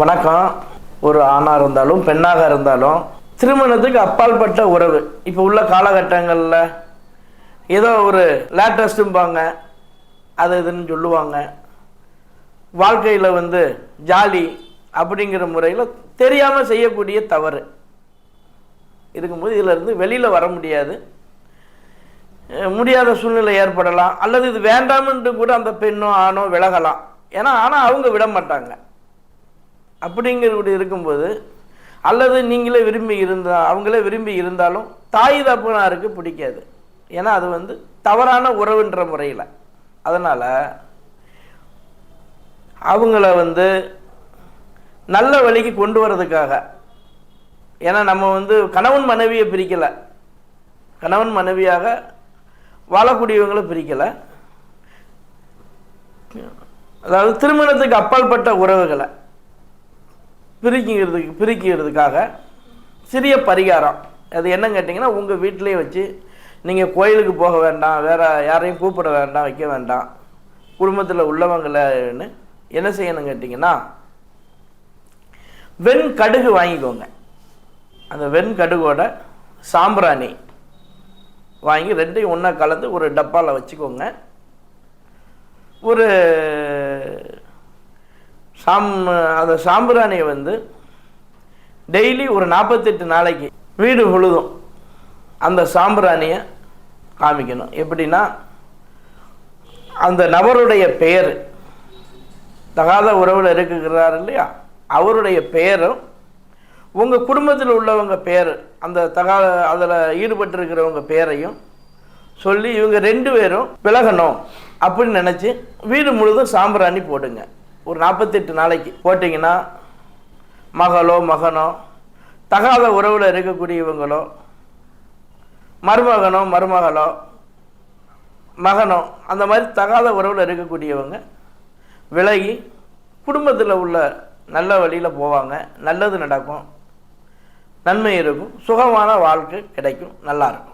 வணக்கம். ஒரு ஆணாக இருந்தாலும் பெண்ணாக இருந்தாலும் திருமணத்துக்கு அப்பால்பட்ட உறவு. இப்போ உள்ள காலகட்டங்களில் ஏதோ ஒரு லேட்டஸ்ட்டும்பாங்க அது இதுன்னு சொல்லுவாங்க. வாழ்க்கையில் வந்து ஜாலி அப்படிங்கிற முறையில் தெரியாமல் செய்யக்கூடிய தவறு. இருக்கும்போது இதில் இருந்து வெளியில் வர முடியாது. முடியாத சூழ்நிலை ஏற்படலாம். அல்லது இது வேண்டாம்ன்ட்டு கூட அந்த பெண்ணோ ஆணோ விலகலாம். ஏன்னா ஆனால் அவங்க விட மாட்டாங்க. அப்படிங்கிறது இருக்கும்போது அல்லது நீங்களே விரும்பி இருந்தால் அவங்களே விரும்பி இருந்தாலும் தாய் தப்புனாருக்கு பிடிக்காது. ஏன்னா அது வந்து தவறான உறவுன்ற முறையில். அதனால் அவங்கள வந்து நல்ல வழிக்கு கொண்டு வர்றதுக்காக ஏன்னா நம்ம வந்து கணவன் மனைவியை பிரிக்கலை. கணவன் மனைவியாக வாழக்கூடியவங்களை பிரிக்கலை. அதாவது திருமணத்துக்கு அப்பாற்பட்ட உறவுகளை. பிரிக்கிறதுக்கு பிரிக்கிறதுக்காக சிறிய பரிகாரம். அது என்னன்னு கேட்டிங்கன்னா உங்கள் வீட்டிலே வச்சு நீங்கள் கோயிலுக்கு போக வேண்டாம் வேறு யாரையும் கூப்பிட வேண்டாம் வைக்க வேண்டாம். குடும்பத்தில் உள்ளவங்களன்னு என்ன செய்யணும் கேட்டிங்கன்னா வெண் கடுகு வாங்கிக்கோங்க. அந்த வெண் கடுகோட சாம்பிராணி வாங்கி ரெண்டையும் ஒன்றா கலந்து ஒரு டப்பாவில் வச்சுக்கோங்க. ஒரு சாம் அந்த சாம்பிராணியை வந்து டெய்லி ஒரு நாற்பத்தெட்டு நாளைக்கு வீடு முழுதும் அந்த சாம்பிராணியை காமிக்கணும். எப்படின்னா அந்த நபருடைய பெயர் தகாத உறவில் இருக்குகிறார் இல்லையா? அவருடைய பெயரும் உங்கள் குடும்பத்தில் உள்ளவங்க பேர் அந்த தகாத அதில் ஈடுபட்டிருக்கிறவங்க பேரையும் சொல்லி இவங்க ரெண்டு பேரும் விலகணும் அப்படின்னு நினச்சி வீடு முழுதும் சாம்பிராணி போடுங்க. ஒரு நாற்பத்தெட்டு நாளைக்கு போட்டிங்கன்னா மகளோ மகனோ தகாத உறவில் இருக்கக்கூடியவங்களோ மருமகனோ மருமகளோ மகனோ அந்த மாதிரி தகாத உறவில் இருக்கக்கூடியவங்க விலகி குடும்பத்தில் உள்ள நல்ல வழியில் போவாங்க. நல்லது நடக்கும். நன்மை இருக்கும். சுகமான வாழ்க்கை கிடைக்கும். நல்லாயிருக்கும்